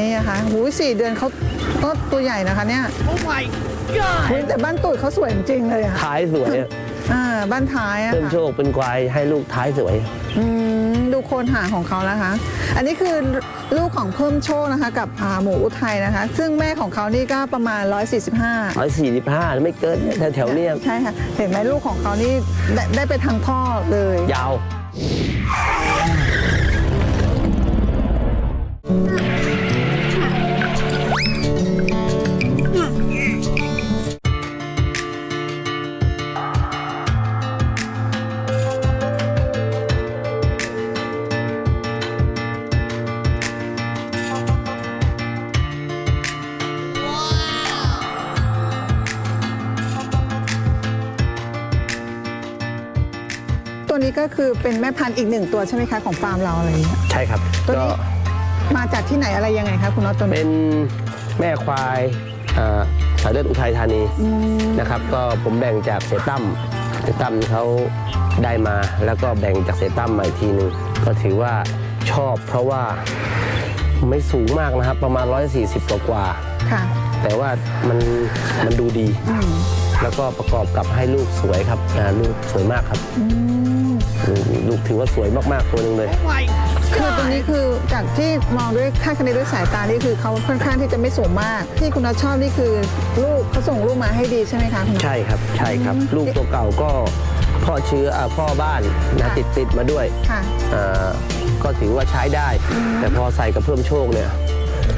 นี่นะคะหูยสี่เดือนเขาก็ตัวใหญ่นะคะเนี่ย Oh my god! อุ๊ยแต่บ้านตูดเขาสวยจริงๆเลยอะท้ายสวยอะอ่าบ้านท้ายอะเพิ่มค่ะโชคเป็นควายให้ลูกท้ายสวย อืมดูโคนหางของเขานะคะ อันนี้คือลูกของเพิ่มโชคนะคะ กับอ่าหมูอุทัยนะคะ ซึ่งแม่ของเขานี่ก็ประมาณ 145 ร้อยสี่สิบห้าไม่เกินแถวๆเนี้ยใช่ค่ะ เห็นไหมลูกของเขานี่ได้ได้ไปทางพ่อเลยยาว ก็คือเป็นแม่พันธุ์อีกหนึ่งตัวใช่ไหมคะของฟาร์มเราอะไรอย่างเงี้ย ใช่ครับตัวก็นี้มาจากที่ไหนอะไรยังไงคะคุณน็อตตัวเป็นี้นแม่ควายอ่าสายเลือดอุทัยธานีอืมนะครับ ก็ผมแบ่งจากเสยตั้มเสยตั้มเขาได้มา แล้วก็แบ่งจากเสยตั้มมาอีกทีหนึ่งก็ถือว่าชอบเพราะว่าไม่สูงมากนะครับ ประมาณ 140กว่ากว่าค่ะๆแต่ว่ามันมันดูดีอืม แล้วก็ประกอบกับให้ลูกสวยครับอ่าลูกสวยมากครับอืมลูกลูกถือว่าสวยมากๆตัวหนึ่งเลย Oh my คือตัว god! นี้คือจากที่มองด้วยคาดคะเนด้วยสายตานี่คือเขาค่อนข้างที่จะไม่สูงมาก ที่คุณน็อตชอบนี่คือลูกเขาส่งลูกมาให้ดีใช่ไหมคะคุณน็อต ใช่ครับ ใช่ครับ อืม ลูกตัวเก่าก็พ่อเชื้ออ่าพ่อบ้านนะค่ะติดติดมาด้วยค่ะ อ่าก็ถือว่าใช้ได้ แต่พอใส่กับเพิ่มโชคเนี่ย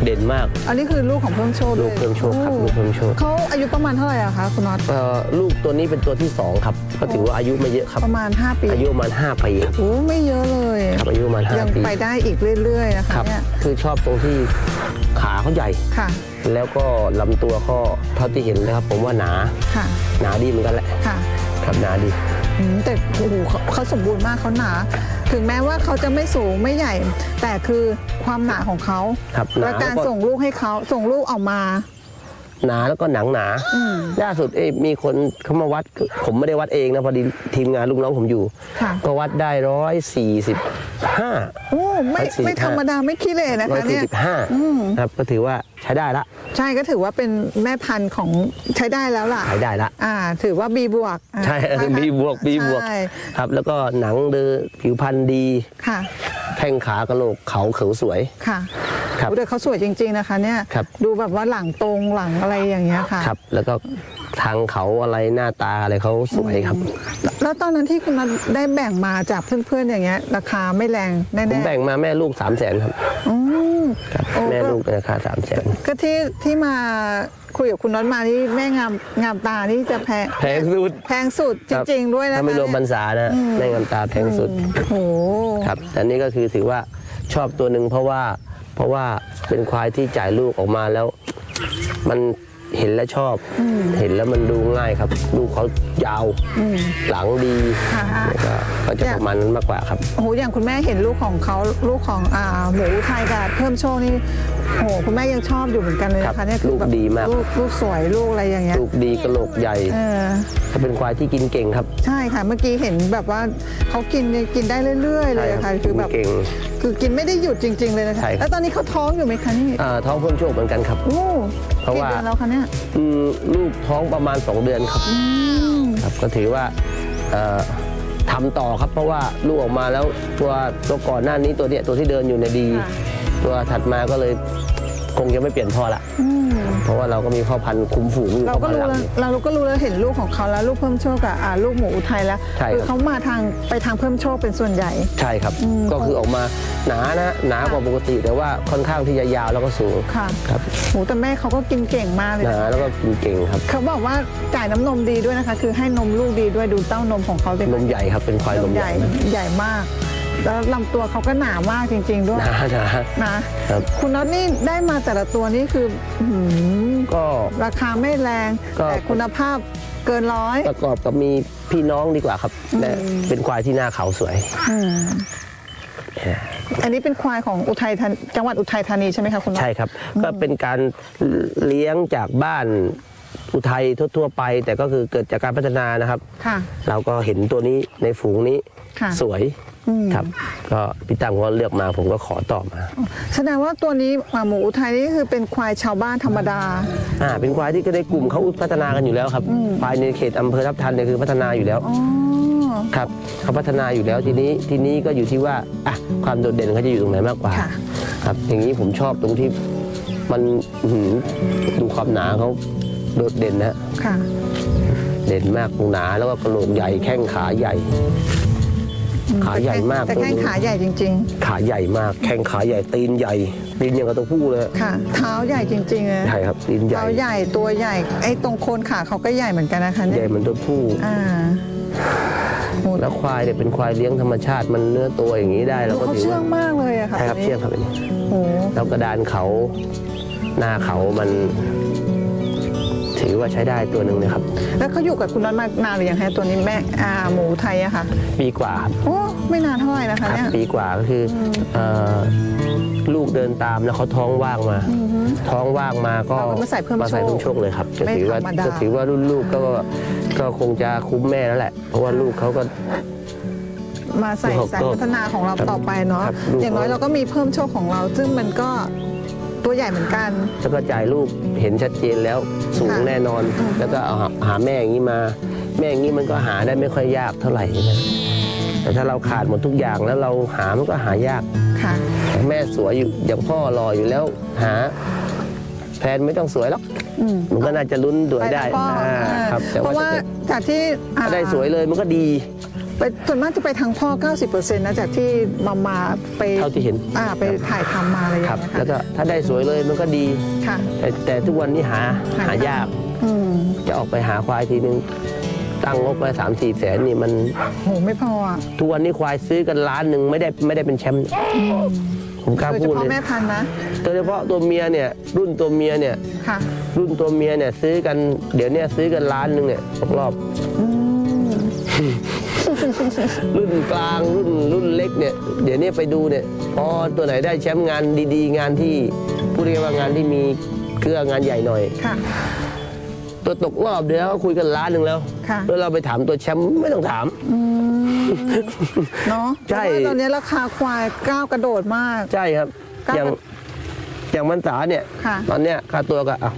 เด่นมาก อันนี้คือลูกของเพิ่มโชคลูกเพิ่มโชคครับลูกเพิ่มโชคเขาอายุประมาณเท่าไหร่อะคะคุณน็อตเอ่อลูกตัวนี้เป็นตัวที่2ครับก็ถือว่าอายุไม่เยอะครับ ประมาณ 5 ปีอายุประมาณ5ปีครับโอ้ไม่เยอะเลยครับอายุประมาณยัง5ปีไปได้อีกเรื่อยๆนะคะครับเนี่ยคือชอบตรงที่ขาเขาใหญ่ ค่ะแล้วก็ลำตัวก็เท่าที่เห็นนะครับ ผมว่าหนาค่ะหนาดีเหมือนกันแหละค่ะ ครับหนาดี อืมแต่โอ้โหเขาเขาสมบูรณ์มากเขาหนา ถึงแม้ว่าเขาจะไม่สูงไม่ใหญ่ แต่คือความหนาของเขาครับหนาและการแล้วก็ ส่งลูกให้เขาส่งลูกออกมา หนาแล้วก็หนังหนาอืมล่าสุดเอ้ยมีคนเขามาวัด ผมไม่ได้วัดเองนะพอดีทีมงานลูกน้องผมอยู่ค่ะก็วัดได้ร้อยสี่สิบห้าโอ้ไม่145ไม่ธรรมดาไม่ขี้เหร่นะร้อคะยสี่เนี่ยสิบห้าอืมครับก็ถือว่าใช้ได้ละ ใช่ก็ถือว่าเป็นแม่พันธุ์ของใช้ได้แล้วล่ะใช้ได้ละอ่า ถือว่าบีบวกอ่าใช่เออบีบวกบีบวกใช่ครับ แล้วก็หนังเดือผิวพรรณดีค่ะแข้งขากระโหลกเขาเขียวสวยค่ะ ครับโอ้แต่เขาสวยจริง ๆ นะคะเนี่ยครับ ดูแบบว่าหลังตรงหลังอะไรอย่างเงี้ยค่ะ ครับ แล้วก็ทางเขาอะไรหน้าตาอะไรเขาสวยครับ แล้วตอนนั้นที่คุณนัทได้แบ่งมาจากเพื่อนๆอย่างเงี้ย ราคาไม่แรงแน่ผมๆแบ่งมาแม่ลูก3 0 0แสนครับอืมครับ โอ้แม่ก็ลูกราคา3 0 0แสนก็ที่ที่มาคุยกับคุณน็อตมานี่แม่งามงามตานี่จะแพงแพงสุดแพงสุดจริง ๆ ด้วยนะคะถ้าไม่รวมพรรเนี่ยษานะแม่งามตาแพงสุด โอ้โห ครับแต่นี่ก็คือถือว่าชอบตัวหนึ่งเพราะว่า เพราะว่าเป็นควายที่จ่ายลูกออกมาแล้ว มันเห็นแล้วชอบ เห็นแล้วมันดูง่ายครับ ลูกเขายาวหลังดีค่ะแล้วก็ก็จะประมาณนั้นมากกว่าครับ โอ้โหอย่างคุณแม่เห็นลูกของเขาลูกของอ่าหมูไทยกับเพิ่มโชคนี่ โอ้โหคุณแม่ยังชอบอยู่เหมือนกันเลยครันะคะบเนี่ยคือแบบลูกดีมาก ลูกลูกสวยลูกอะไรอย่างเงี้ยลูกดีกระโหลกใหญ่เออ เขาเป็นควายที่กินเก่งครับใช่ค่ะเมื่อกี้เห็นแบบว่าเขากินเนี่ยกินได้เรื่อย ๆ เลยอะค่ะใช่รับคือแบบกินเก่ง คือกินไม่ได้หยุดจริง ๆ เลยนะคะใช่ครับ แล้วตอนนี้เขาท้องอยู่ไหมคะนี่อ่าท้องเพิ่มโชคเหมือนกันครับ โอ้เพราะกี่ว่า เดือนแล้วคะเนี่ยอืมลูกท้องประมาณ 2 เดือนครับอืมครับก็ถือว่าเอ่อทำต่อครับ เพราะว่าลูกออกมาแล้วตัวตัวก่อนหน้านี้ตัวเนี้ยตัวที่เดินอยู่ในยดีค่ะตัวถัดมาก็เลย คงจะไม่เปลี่ยนพ่อละ อืมเพราะว่าเราก็มีพ่อพันธุ์คุมฝูงอยู่เราพ่อก็พันธุ์รู้หลักแล้วอยู่เราก็รู้แล้วเห็นลูกของเขาแล้วลูกเพิ่มโชคกับอ่าลูกหมูอุทัยแล้วใช่ครับ คือเขามาทางไปทางเพิ่มโชคเป็นส่วนใหญ่ ใช่ครับ อืมก็คือออกมาหนานะ หนากว่าปกติ แต่ว่าค่อนข้างที่จะยาวแล้วก็สูงค่ะ ครับโหแต่แม่เขาก็กินเก่งมากเลยหนาแล้วก็กินเก่งครับ เขาบอกว่าจ่ายน้ำนมดีด้วยนะคะ คือให้นมลูกดีด้วยดูเต้านมของเขาสินมใหญ่ครับเป็นควายนมใหญ่นะใหญ่มาก แล้วลำตัวเขาก็หนามากจริง ๆ ด้วยหนาหนานะครับ คุณน็อตนี่ได้มาแต่ละตัวนี่คืออื้อหือก็ ราคาไม่แรง ก็ แต่คุณภาพเกินร้อยประกอบกับมีพี่น้องดีกว่าครับและเป็นควายที่หน้าเขาสวยอืมอันนี้เป็นควายของอุทัยธานีจังหวัดอุทัยธานีใช่ไหมคะคุณน็อต ใช่ครับ ก็เป็นการเลี้ยงจากบ้านอุทัยทั่วๆไป แต่ก็คือเกิดจากการพัฒนานะครับ ค่ะเราก็เห็นตัวนี้ในฝูงนี้ค่ะ สวย อืมครับ ก็พี่ตั้มก็เลือกมาผมก็ขอต่อมา แสดงว่าตัวนี้อ่าหมูอุทัยนี่คือเป็นควายชาวบ้านธรรมดา อ่าเป็นควายที่ก็ในกลุ่มเขาพัฒนากันอยู่แล้วครับควายในเขตอำเภอทับทันเนี่ยคือพัฒนาอยู่แล้วอ๋อ ครับเขาพัฒนาอยู่แล้วทีนี้ทีนี้ก็อยู่ที่ว่าอะความโดดเด่นเขาจะอยู่ตรงไหนมากกว่า ค่ะ ครับ อย่างนี้ผมชอบตรงที่มันอื้อหือดูความหนาเขาโดดเด่นนะค่ะ เด่นมากตรงหนาแล้วก็กระโหลกใหญ่แข้งขาใหญ่อื ขาใหญ่มากแต่แข้งตัวนี้ขาใหญ่จริงขาใหญ่มากแข้งขาใหญ่ตีนใหญ่ตีนอย่างกับตัวผู้เลยๆค่ะ เท้าใหญ่จริงๆเลยใช่ครับตีนใหญ่เท้าใหญ่ตัวใหญ่ไอ้ตรงโคนขาเขาก็ใหญ่เหมือนกันนะคะใหเนี่ญ่ยเหมือนตัวผู้อ่าโหแล้วควายเนี่ยเป็นควายเลี้ยงธรรมชาติมันเนื้อตัวอย่างนี้ได้เราก็เขาถือเชื่อว่างมากเลยอะค่ะใช่ครับตัวนี้เชื่องครับอันนี้โอ้โหแล้วกระดานเขาหน้าเขามัน ถือว่าใช้ได้ตัวหนึ่งนะครับ แล้วเขาอยู่กับคุณน็อตมานานหรือยังคะตัวนี้แม่อ่าหมูไทยอะค่ะ ปีกว่าครับโอ้ไม่นานเท่าไหร่นะคะครับเนี่ย ปีกว่าก็คืออเอ่อลูกเดินตามแล้วเขาท้องว่างมา อือฮึ ท้องว่างมาก็เอามาใส่เพิ่มมาใส่โชคเพิ่มโชคเลยครับจะไม่ถือว่าธรรมดา จะถือว่ารุ่นลูกก็ก็คงจะคุ้มแม่แล้วแหละ เพราะว่าลูกเขาก็ มาใส่ลูกสายก็พัฒนาของเราครับต่อไปเนาะครับลูกอย่างน้อยเขาเราก็มีเพิ่มโชคของเรา ซึ่งมันก็ ตัวใหญ่เหมือนกันแล้วก็จ่ายลูกเห็นชัดเจนแล้วสูงค่ะ แน่นอน แล้วก็เอาหาหาแม่อย่างนี้มา แม่อย่างนี้มันก็หาได้ไม่ค่อยยากเท่าไหร่นะแต่ถ้าเราขาดหมดทุกอย่างแล้วเราหามันก็หายาก ค่ะ แม่สวยอยู่อย่างพ่อรออยู่แล้วหาแฟนไม่ต้องสวยหรอกอืมมันก็น่าจะลุ้นด้วยได้ปทางพ่ออ่าอ่าครับแต่เพว่าราะว่าถ้าจากที่อ่า ได้สวยเลยมันก็ดี ไปส่วนมากจะไปทางพ่อ 90%นะจากที่มามาไปเท่าที่เห็นอ่าไปถ่ายทำมาอะไรอย่างครับเงี้ยแล้วค่ะก็ถ้าได้สวยเลยมันก็ดี ค่ะ แต่แต่ทุกวันนี้หาหาหายาก อืมจะออกไปหาควายทีนึงตั้งงบไปสามสี่แสนนี่มัน โหไม่พออะทุกวันนี้ควายซื้อกันล้านหนึ่งไม่ได้ไม่ได้เป็นแชมป์ผมกล้าโดยเฉพูดพาะเลยแม่พันธุ์นะโดยเฉพาะตัวเมียเนี่ยรุ่นตัวเมียเนี่ยค่ะรุ่นตัวเมียเนี่ยซื้อกันเดี๋ยวเนี้ซื้อกันล้านหนึ่งเนี่ยตกรอบ อืม รุ่นกลางรุ่นรุ่นเล็กเนี่ยเดี๋ยวนี้ไปดูเนี่ยพอตัวไหนได้แชมป์งานดีๆ งานที่พูดง่ายๆว่างานที่มีเครืองานใหญ่หน่อย ค่ะ ตัวตกรอบเดียวก็คุยกันล้านหนึ่งแล้ว ค่ะ แล้วเราไปถามตัวแชมป์ไม่ต้องถามอืมเนาะใช่ เพราะว่าตอนนี้ราคาควายก้าวกระโดดมาก ใช่ครับก็อย่างอย่างมันสาเนี่ย ค่ะ ตอนเนี้ยค่าตัวก็อะ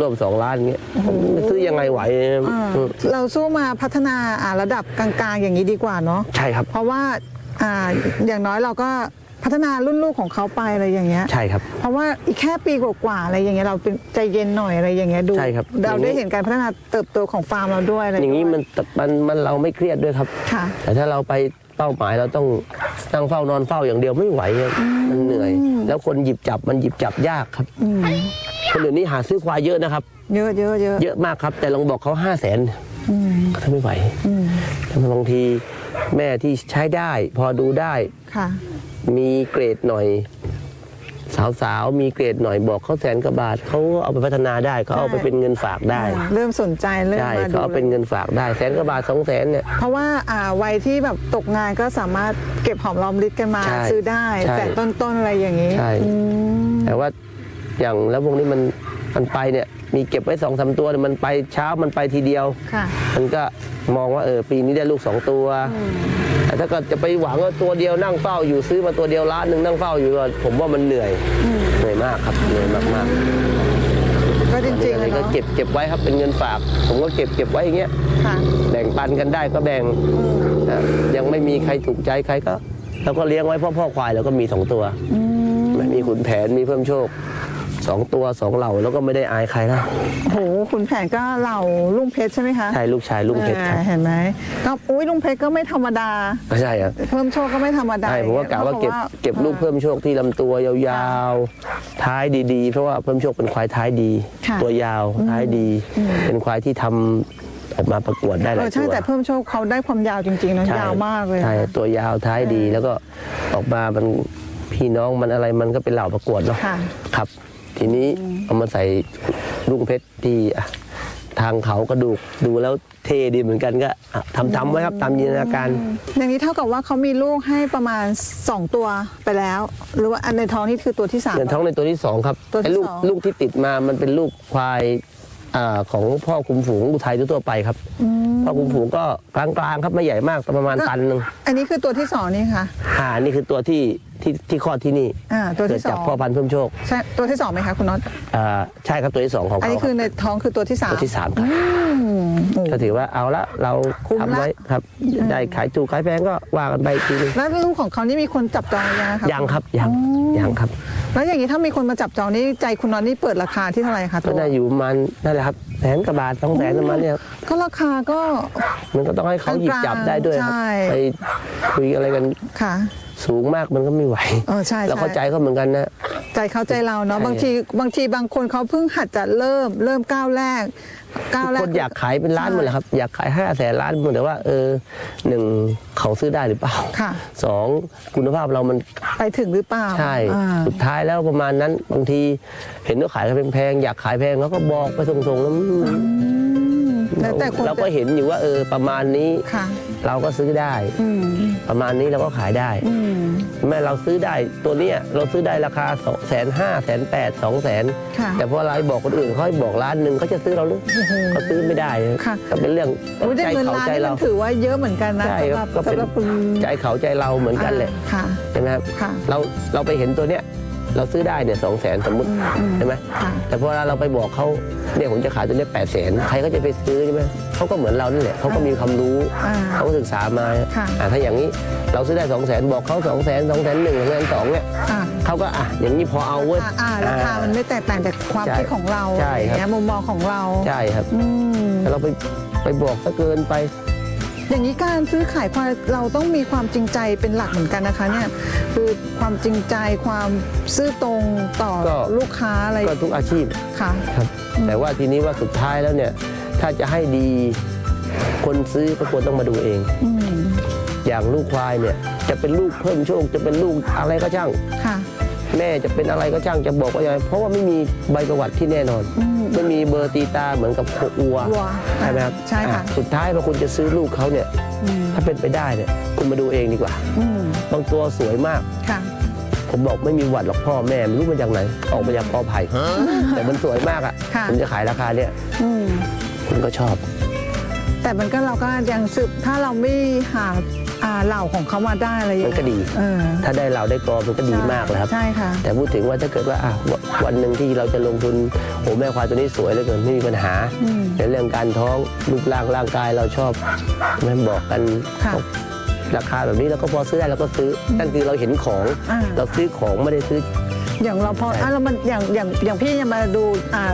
รวมๆสองล้านอย่างเงี้ยซื้อยังไงไหวอ่าอืมเราสู้มาพัฒนาอ่าระดับกลางๆ อย่างนี้ดีกว่าเนาะใช่ครับ เพราะว่าอ่าอย่างน้อยเราก็พัฒนารุ่นลูกของเขาไปอะไรอย่างเงี้ยใช่ครับ เพราะว่าอีกแค่ปีกว่าๆอะไรอย่างเงี้ยเราเป็นใจเย็นหน่อยอะไรอย่างเงี้ยดูใช่ครับเราอย่างนี้ได้เห็นการพัฒนาเติบโตของฟาร์มเราด้วยอะไรอย่างนี้ด้วยมันมันมันเราไม่เครียดด้วยครับค่ะแต่ถ้าเราไปเป้าหมายเราต้องนั่งเฝ้านอนเฝ้าอย่างเดียวไม่ไหวครับมันเหนื่อย แล้วคนหยิบจับมันหยิบจับยากครับอืม คนเดี๋ยวนี้หาซื้อควายเยอะนะครับ เยอะเยอะเยอะเยอะมากครับ แต่ลองบอกเขาห้าแสนอืมเขาไม่ไหวอืมบางทีแม่ที่ใช้ได้ พอดูได้ค่ะมีเกรดหน่อย สาวๆ มีเกรดหน่อยบอกเขาแสนกว่าบาทเขาเอาไปพัฒนาได้เขาเอาไปเป็นเงินฝากได้ เริ่มสนใจเริ่มใช่มาเขาดูเอาเป็นเงินฝากได้แสนกว่าบาทสองแสนเนี่ยเพราะว่าอ่าวัยที่แบบตกงานก็สามารถเก็บหอมรอมริบกันมาใช่ซื้อได้ใช่แต่ต้นๆอะไรอย่างนี้ใช่อืมแต่ว่า อย่างแล้วพวกนี้มันมันไปเนี่ยมีเก็บไว้สองสามตัวเนี่ยมันไปเช้ามันไปทีเดียวค่ะมันก็มองว่าเออปีนี้ได้ลูกสองตัว แต่ถ้าเกิดจะไปหวังว่าตัวเดียวนั่งเฝ้าอยู่ซื้อมาตัวเดียวล้านหนึ่งนั่งเฝ้าอยู่ก็ผมว่ามันเหนื่อยเหนื่อยมากครับเหนื่อยมากมากก็จๆริงๆอะไรอะก็เนาะเก็บเก็บไว้ครับเป็นเงินฝาก ผมก็เก็บเก็บไว้อย่างเงี้ยค่ะแบ่งปันกันได้ก็แบ่งนะยังไม่มีใครถูกใจใครก็เราก็เลี้ยงไว้เพ่อพ่อควายแล้วก็มีสองตัวอืมไม่มีขุนแผนมีเพิ่มโชค สองตัวสองเหล่าแล้วก็ไม่ได้อายใครนะโหคุณแผนก็เหล่าลุงเพชรใช่ไหมคะใช่ลูกชายลุงเพชรครับอ่าเห็นไหมก็อุ้ยลุงเพชรก็ไม่ธรรมดา ก็ใช่ครับเพิ่มโชคก็ไม่ธรรมดาใช่ผมก็กะว่าเก็บพระเก็บลูกเพิ่มโชคที่ลำตัวยาวๆ ท้ายดีๆ เพราะว่าเพิ่มโชคเป็นควายท้ายดี ค่ะ ตัวยาวท้ายดี เป็นควายที่ทำออกมาประกวดได้หเอลาอยใช่ตัวแต่เพิ่มโชคเขาได้ความยาวจริงๆนะใช่ยาวมากเลย ใช่นะตัวยาวท้ายดีแล้วก็ออกมามันพี่น้องมันอะไรมันก็เป็นเหล่าประกวดเนาะค่ะ ครับ ทีนี้เอามาใส่ลุงเพชรที่อะทางเขากระดูกดูแล้วเท่ดีเหมือนกันก็อะทำทำไว้ครับตามจินตนาการอย่างนี้เท่ากับว่าเขามีลูกให้ประมาณ 2 ตัวไปแล้ว หรือว่าอันในท้องนี่คือตัวที่3เงินท้องในตัวที่สองครับตัวที่ไอ้ลูกสองลูกที่ติดมามันเป็นลูกควายอ่าของพ่อคุมฝูงอุทัยทั่วๆไปครับอืมพ่อคุมฝูงก็กลางๆครับไม่ใหญ่มากประมาณตันหนึ่งอันนี้คือตัวที่สองนี่ค่ะอ่านี่คือตัวที่ ที่ที่คลอดที่นี่อ่าตัวเกิดที่สจาอกงพ่อพันธุ์เพิ่มโชคใช่ตัวที่สองไหมคะคุณน็อตอ่าใช่ครับตัวที่สองของอันเขานี้คคืรัอบในท้องคือตัวที่สามตัวที่สามครับ อืมโอ้ ก็ถือว่าเอาละเราคุ้มละ ทำไว้ครับ ได้ขายถูกขายแพงก็ว่ากันไปอีกทีนึงแล้วลูกของเขานี่มีคนจับจองยังคะยังครับยังยังครับ แล้วอย่างนี้ถ้ามีคนมาจับจองนี่ใจคุณน็อตนี่เปิดราคาที่เท่าไหร่คะก็ตัวได้อยู่ประมาณนั่นแหละครับแสนกว่าบาทสองแสนประมาณเนี้ยครับก็ราคาก็ มันก็ต้องให้เขาหยิบจับได้ด้วยครับใช่ ไปคุยอะไรกันค่ะ สูงมากมันก็ไม่ไหวเออใช่เราใช่เข้าใจเขาเหมือนกันนะ ใจเขาใจเราเนาะใช่ บางทีบางทีบางคนเขาเพิ่งหัดจะเริ่มเริ่มก้าวแรกก้าวทุกแรก คนอยากขายเป็นล้านหมดเลยครับอยากขายห้าแสนล้านหมดแต่ว่าเออหนึ่งเขาซื้อได้หรือเปล่าค่ะ สองคุณภาพเรามันไปถึงหรือเปล่าใช่อ่าสุดท้ายแล้วประมาณนั้นบางทีเห็นว่าขายกันแพงๆอยากขายแพงเขาก็บอกไปส่งๆแล้วอืมแล้วแต่คนเราก็เห็นอยู่ว่าเออประมาณนี้ ค่ะ เราก็ซื้อได้อืมประมาณนี้เราก็ขายได้อืมแม่เราซื้อได้ตัวเนี้ยเราซื้อได้ราคาสองแสนห้าแสนแปดสองแสนค่ะแต่พอเราไปบอกคนอื่นเขาให้บอกล้านหนึ่งเขาจะซื้อเราหรือโอ้โหเขาซื้อไม่ได้ค่ะก็เป็นเรื่องโอ้ยได้ใจเงินเขาล้านใจนี่เรามันถือว่าเยอะเหมือนกันนะใช่สำหครัรับบก็เป็นสำหรับคุณใจเขาใจเราเหมือนกันแหละค่ะใช่ไหมครับค่ะเราเราไปเห็นตัวเนี้ย เราซื้อได้เนี่ยสองแสนสมมติอืมอืมใช่ไหมค่ะแต่พอเราไปบอกเขาเนี่ยผมจะขายตัวเนี้แปดแสนใครก็จะไปซื้อใช่ไหมเขาก็เหมือนเรานั่นแหละเขาก็มีความรู้อ่าเขาก็ศึกษามาค่ะอ่าถ้าอย่างนี้เราซื้อได้สองแสนบอกเขาสองแสนสองแสนหนึ่งสองแสนสองเนี่ยอ่าเขาก็อะอย่างนี้พอเอาเว้ยอ่าอ่าราคามันไม่แตกต่างจากความใช่คิดของเราใช่อย่างครับเงี้ยมุมมองของเราใช่ครับอืมแต่เราไปไปบอกซะเกินไป อย่างนี้การซื้อขายควายเราต้องมีความจริงใจเป็นหลักเหมือนกันนะคะเนี่ยคือความจริงใจความซื่อตรงต่อก็ ลูกค้าอะไรก็ทุกอาชีพค่ะ ครับแต่ว่าทีนี้ว่าสุดท้ายแล้วเนี่ยถ้าจะให้ดีคนซื้อก็ควรต้องมาดูเอง อืมอย่างลูกควายเนี่ยจะเป็นลูกเพิ่มโชค จะเป็นลูกอะไรก็ช่าง ค่ะ แม่จะเป็นอะไรก็ช่างจะบอกว่าอย่างไรเพราะว่าไม่มีใบประวัติที่แน่นอนอืมไม่มีเบอร์ตีตาเหมือนกับโควัววัวใช่ไหมครับใช่ค่ะอ่สุดท้ายพอคุณจะซื้อลูกเขาเนี่ยอืมถ้าเป็นไปได้เนี่ยคุณมาดูเองดีกว่าอืมบางตัวสวยมากค่ะผมบอกไม่มีหวัดหรอกพ่อแม่ไม่รู้มาจากไหนออกมาจากกอไผ่แต่มันสวยมากอะค่ะผมจะขายราคาเนี่ยอืมคุณก็ชอบ แต่มันก็เราก็ยังสืบถ้าเราไม่หา อ่าเหล่าของเขามาได้อะไรอย่างมันก็เงี้ยดี เออ ถ้าได้เราได้กอมันก็ดีมากเลยครับ ใช่ค่ะ แต่พูดถึงว่าถ้าเกิดว่าอะวันวันหนึ่งที่เราจะลงทุนโอ้แม่ควายตัวนี้สวยเหลือเกินไม่มีปัญหาอืมในเรื่องการท้องรูปร่างร่างกายเราชอบแม่บอกกันค่ะราคาแบบนี้เราก็พอซื้อได้เราก็ซื้ออนั่นคือเราเห็นของ อ่า เราซื้อของไม่ได้ซื้อ อย่างเราพอใช่อะเรามันอย่างอย่างอย่างพี่ยังมาดูอ่า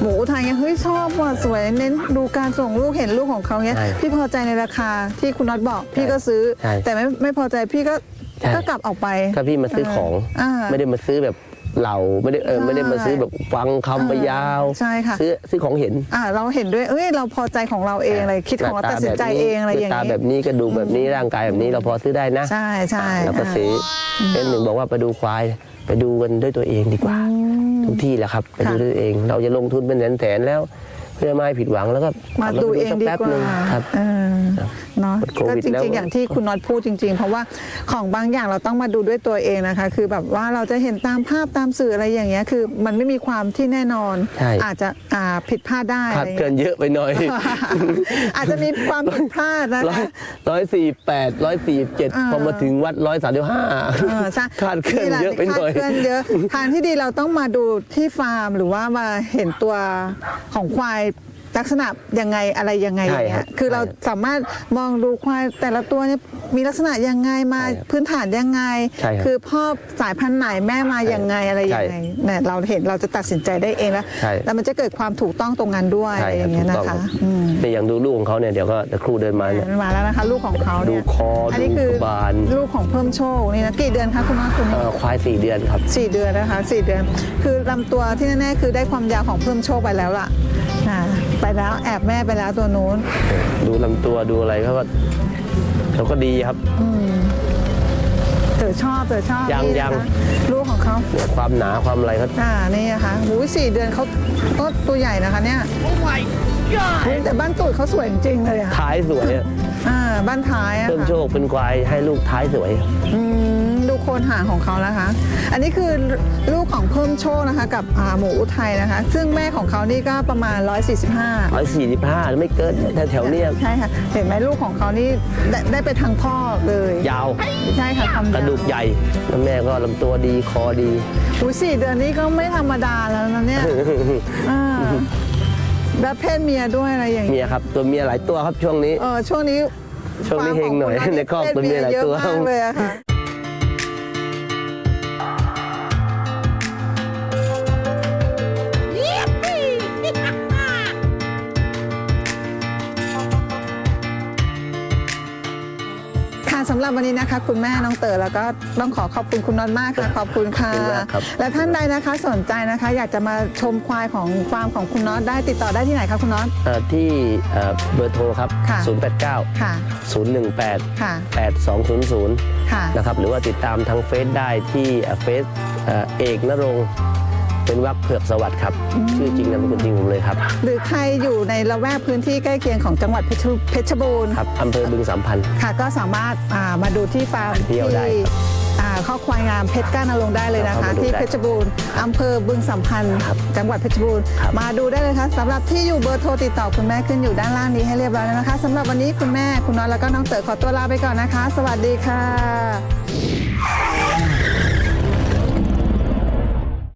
หมูอุทัยเงี้ยเฮ้ยชอบว่ะสวยเน้นดูการส่งลูกเห็นลูกของเขาเงี้ยใช่พี่พอใจในราคาที่คุณน็อตบอก พี่ก็ซื้อ ใช่แต่ไม่ไม่พอใจพี่ก็ใช่ ก็กลับออกไปถ้าพี่มาซื้อของอ่าไม่ได้มาซื้อแบบเหล่าไม่ได้เออใช่ไม่ได้มาซื้อแบบฟังคำไปยาวใช่ค่ะ ซื้อซื้อของเห็นอ่าเราเห็นด้วยเอ้ยเราพอใจของเราเองอะไรคิดของเราตัดสินใจเองอะไรอย่างตานี้แบบนี้กระดูกแบบนี้ร่างกายแบบนี้เราพอซื้อได้นะใช่ใช่แล้วก็ซื้ออเป็นหนึ่งบอกว่าไปดูควาย ไปดูกันด้วยตัวเองดีกว่าอืมทุกที่แหละครับ ไปดูค่ะด้วยตัวเอง เราจะลงทุนเป็นแสนๆแล้วเพื่อไม่ให้ผิดหวังแล้วก็มาขับรถดูไปเองสักดีแป๊บกว่าหนึ่งครับเออเนาะหมดโคก็วิดจแล้วริง ๆ อย่างที่คุณน็อตพูดจริง ๆ เพราะว่าของบางอย่างเราต้องมาดูด้วยตัวเองนะคะ คือแบบว่าเราจะเห็นตามภาพตามสื่ออะไรอย่างเงี้ยคือ มันไม่มีความที่แน่นอนใช่อาจจะอ่าผิดพลาดได้คาอะดไรเกินเยอะไปหน่อย อาจจะมีความผิดพลาดนะร้อยคะร้อยสี่แปดร้อยสี่เจ็ดอ่าพอมาถึงวัดร้อยสามสิบห้าเออใช่คาดเคลื่อนเยอะไปหน่อยคาดเคลื่อนเยอะทางที่ดีเราต้องมาดูที่ฟาร์มหรือว่ามาเห็นตัวของควาย ลักษณะยังไงอะไรยังไงใช่อย่างครัเงี้บยคือเราใช่สามารถมองดูควายแต่ละตัวเนี่ยมีลักษณะยังไงมาใช่ครับพื้นฐานยังไงใช่ครับคือพ่อสายพันธุ์ไหนแม่มายังไงอะไรยังไงเนี่ยเราเห็นเราจะตัดสินใจได้เองแล้วใช่แล้วมันจะเกิดความถูกต้องตรงนั้นด้วยใช่อะไรอครับย่างเงี้ยถูกนะต้องคะครับอืมเนี่ยอย่างดูลูกของเขาเนี่ยเดี๋ยวก็เดี๋ยวครูเดินมาเนี่ยมันมาแล้วนะคะ ลูกของเขาเนี่ยดูคออันนี้คือดูกระบาลลูกของเพิ่มโชคนี่นะกี่เดือนคะคุณน้าคุณเอ่อควายสี่เดือนครับสี่เดือนนะคะสี่เดือน คือลำตัวที่แน่ๆคือได้ความยาวของเพิ่มโชคไปแล้วล่ะอ่า ไปแล้วแอบแม่ไปแล้วตัวนู้น ดูลำตัวดูอะไรเขาก็เขาก็ดีครับ อืมเต๋อชอบเต๋อชอบยังนี่นะคะยัง ลูกของเขาเนี่ยความหนาความอะไรเขาอ่านี่นะคะหูยสี่เดือนเขาก็ตัวใหญ่นะคะเนี่ยอุ๊ยแต่บ้านตูดเขาสวยจริงๆเลยอะท้ายสวยอะอ่าบ้านท้ายอะเพิ่มค่ะโชคเป็นควายให้ลูกท้ายสวย อืมดูโคนหางของเขานะคะ อันนี้คือลูกของเพิ่มโชคนะคะ กับอ่าหมูอุทัยนะคะ ซึ่งแม่ของเขานี่ก็ประมาณ 145 ร้อยสี่สิบห้าไม่เกินแถวๆเนี้ยใช่ค่ะ เห็นไหมลูกของเขานี่ได้ได้ไปทางพ่อเลยยาวใช่ค่ะความกระดูกใหญ่แล้วแม่ก็ลำตัวดีคอดีอุ้ยสี่เดือนนี้ก็ไม่ธรรมดาแล้วนะเนี่ย อ่าแบบเพศเมียด้วยอะไรอย่างเมีเงี้ยยครับ ตัวเมียหลายตัวครับช่วงนี้ เออช่วงนี้ช่วงนี้เฮงหน่อยฟาร์มขงคุณในครอบตัวเมียหลายตัวเพศเมียเยอะมากเลยอะค่ะ วันนี้นะคะ คุณแม่น้องเต๋อแล้วก็ต้องขอขอบคุณคุณน็อตมากค่ะขอบคุณค่ะ ขอบคุณมากครับ และท่านใดนะคะสนใจนะคะ อยากจะมาชมควายของฟาร์มของคุณน็อตได้ติดต่อได้ที่ไหนคะคุณน็อต เอ่อที่เอ่อเบอร์โทรครับ ค่ะ 089 ค่ะ018 ค่ะ8200 ค่ะ นะครับหรือว่าติดตามทางเฟซได้ที่เฟซเอ่อเอกนรงค์ เป็นวักเผือกสวัสดิ์ครับ ชื่อจริงนามสกุลจริงผมเลยครับ หรือใครอยู่ในละแวกพื้นที่ใกล้เคียงของจังหวัดเพชรเพชรบูรณ์ครับอำเภอบึงสามพันธ์ค่ะก็สามารถอ่ามาดูที่ฟาร์มเที่ยวได้ครับอ่าข้อควายงามเพชรก้านนรงค์ได้เลยนะครัคะบมาดูที่ได้เพชรบูรณ์อำเภอบึงสัมพันธ์ครับจังหวัดเพชรบูรณ์ครับ มาดูได้เลยค่ะสำหรับที่อยู่เบอร์โทรติดต่อคุณแม่ขึ้นอยู่ด้านล่างนี้ให้เรียบร้อยแล้วนะคะสำหรับวันนี้คุณแม่คุณน้อยแล้วก็น้องเต๋อขอตัวลาไปก่อนนะคะ สวัสดีค่ะ